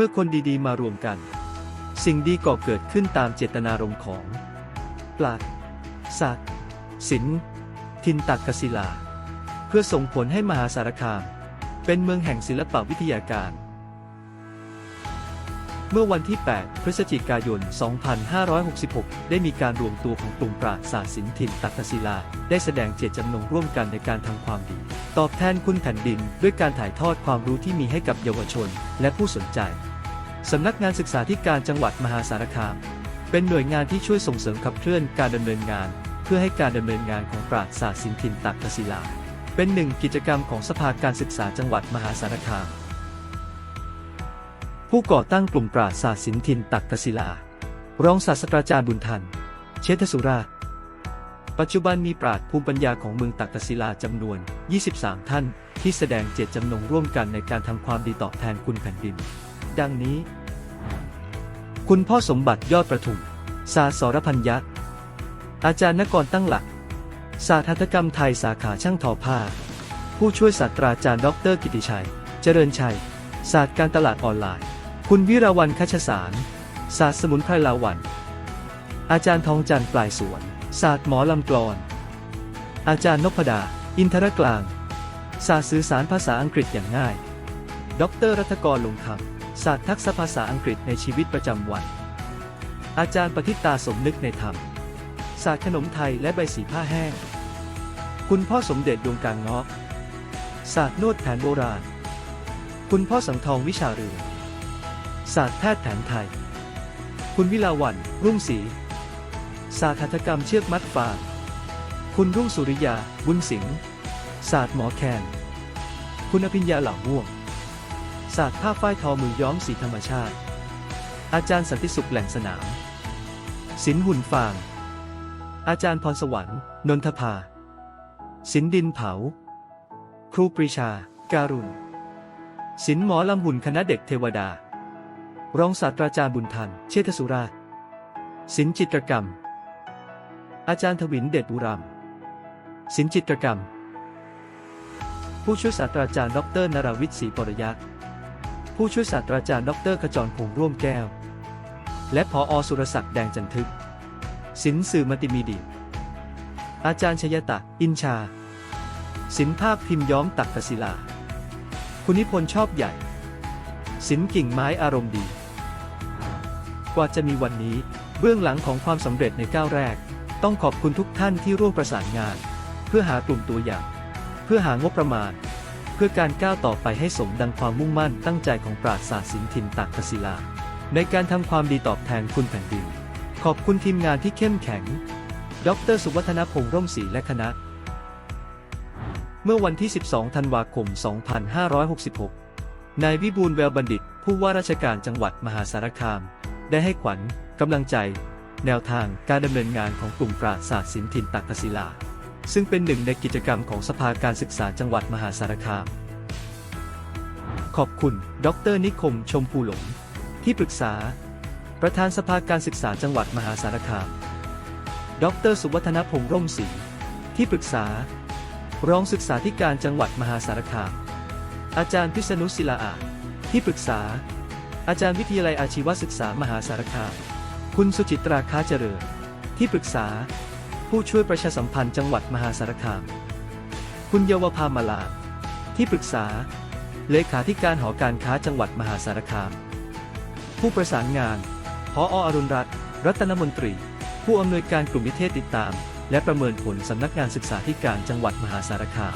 เมื่อคนดีๆมารวมกัน สิ่งดีก่อเกิดขึ้นตามเจตนารมณ์ของ ปราดศาสตร์ศิลป์ทินตักกศิลา เพื่อส่งผลให้มหาสารคาม เป็นเมืองแห่งศิลปวิทยาการ เมื่อวันที่ 8 พฤศจิกายน 2566 ได้มีการรวมตัวของกลุ่มปราชญ์ศาสตร์ศิลป์ถิ่นตักกศิลา ได้แสดงเจตจำนงร่วมกันในการทำความดี ตอบแทนคุณแผ่นดิน ด้วยการถ่ายทอดความรู้ที่มีให้กับเยาวชน และผู้สนใจ สำนักงานศึกษาธิการจังหวัดมหาสารคาม เป็นหน่วยงานที่ช่วยส่งเสริมขับเคลื่อนการดำเนินงาน เพื่อให้การดำเนินงานของปราชญ์ศาสตร์ศิลปินตักศิลา เป็นหนึ่งกิจกรรมของสภาการศึกษาจังหวัดมหาสารคาม ผู้ก่อตั้งกลุ่มปราชญ์ศาสตร์ศิลปินตักศิลารองศาสตราจารย์บุญทัน เชษฐสุราชปัจจุบันมีปราชญ์ภูมิปัญญาของเมืองตักกศิลาจำนวน 23 ท่าน ที่แสดงเจตจำนงร่วมกันในการทำความดีตอบแทนคุณแผ่นดิน ดังนี้ คุณพ่อสมบัติยอดประทุมศาสตร์สรพัญญะ อาจารย์นกรตั้งหลัก ศาสตร์หัตถกรรมไทยสาขาช่างทอผ้า ผู้ช่วยศาสตราจารย์ดรกิติชัย เจริญชัย ศาสตร์การตลาดออนไลน์ คุณวิราวันคัชสาร ศาสตร์สมุนไพรลาวัน อาจารย์ทองจันทร์ปลายสวน ศาสตร์หมอลำกลอน อาจารย์นพดา อินทรกลางศาสตร์สื่อสารภาษาอังกฤษอย่างง่าย ดรรัตกรลงคำ ศาสตร์ทักษะภาษาอังกฤษในชีวิตประจำวัน อาจารย์ปฏิตาสมนึกในธรรม ศาสตร์ขนมไทยและใบสีผ้าแห้ง คุณพ่อสมเด็จดวงกางงาะศาสตร์นวดแผนโบราณ คุณพ่อสังทองวิชาเรือศาสตร์แพทย์แผนไทย คุณวิลาวัน รุ่งศรีศาสตร์หัตถกรรมเชือกมัดฟางคุณรุ่งสุริยา บุญสิงห์ศาสตร์หมอแคน คุณอภิญญาเหล่าม่วง ศาสตร์ผ้าฝ้ายทอมือย้อมสีธรรมชาติ อาจารย์สันติสุขแหล่งสนาม ศิลหุ่นฟาง อาจารย์พรสวรรค์นนทภา ศิลดินเผา ครูปรีชา การุณ ศิลหมอลำหุ่นคณะเด็กเทวดา รองศาสตราจารย์บุญทัน เชษสุราชศิลจิตรกรรม อาจารย์ทวินเดชบุรัมศิลจิตรกรรม ผู้ช่วยศาสตราจารย์ ดรนราวิทย์ศรีปรยักษ์ ผู้ช่วยศาสตราจารย์ดรขจรพงษ์ร่วมแก้ว และผออสุรศักดิ์แดงจันทึกศิลป์สื่อมัลติมีเดีย อาจารย์ชยตะ อินชาศิลป์ภาพพิมพ์ย้อมตักกศิลา คุณนิพนธ์ชอบใหญ่ศิลป์กิ่งไม้อารมณ์ดี กว่าจะมีวันนี้ เบื้องหลังของความสำเร็จในก้าวแรก ต้องขอบคุณทุกท่านที่ร่วมประสานงาน เพื่อหากลุ่มตัวอย่าง เพื่อหางบประมาณ พื่อการก้าวต่อไปให้สมดังความมุ่งมั่นตั้งใจของปราศาสตร์ศิลป์ถิ่นตักศิลา ในการทำความดีตอบแทนคุณแผ่นดิน ขอบคุณทีมงานที่เข้มแข็ง ดร สุวัฒนพงษ์ร่มศรีและคณะ เมื่อวันที่ 12 ธันวาคม 2566 นายวิบูลแววบัณฑิต ผู้ว่าราชการจังหวัดมหาสารคาม ได้ให้ขวัญกำลังใจ แนวทางการดำเนินงานของกลุ่มปราศาสตร์ศิลป์ถิ่นตักศิลา ซึ่งเป็นหนึ่งในกิจกรรมของสภาการศึกษาจังหวัดมหาสารคาม ขอบคุณ ดร นิคม ชมพูหลง ที่ปรึกษา ประธานสภาการศึกษาจังหวัดมหาสารคาม ดร สุวัฒนพงษ์ร่มศรี ที่ปรึกษา รองศึกษาธิการจังหวัดมหาสารคาม อาจารย์พิษณุศิลาอาที่ปรึกษา อาจารย์วิทยาลัยอาชีวศึกษามหาสารคาม คุณสุจิตราค้าเจริญ ที่ปรึกษา ผู้ช่วยประชาสัมพันธ์จังหวัดมหาสารคาม คุณเยาวภามาลา ที่ปรึกษา เลขาธิการหอการค้าจังหวัดมหาสารคาม ผู้ประสานงาน พออรุณรัตน์รัตนมนตรี ผู้อำนวยการกลุ่มวิเทศติดตาม และประเมินผลสำนักงานศึกษาธิการจังหวัดมหาสารคาม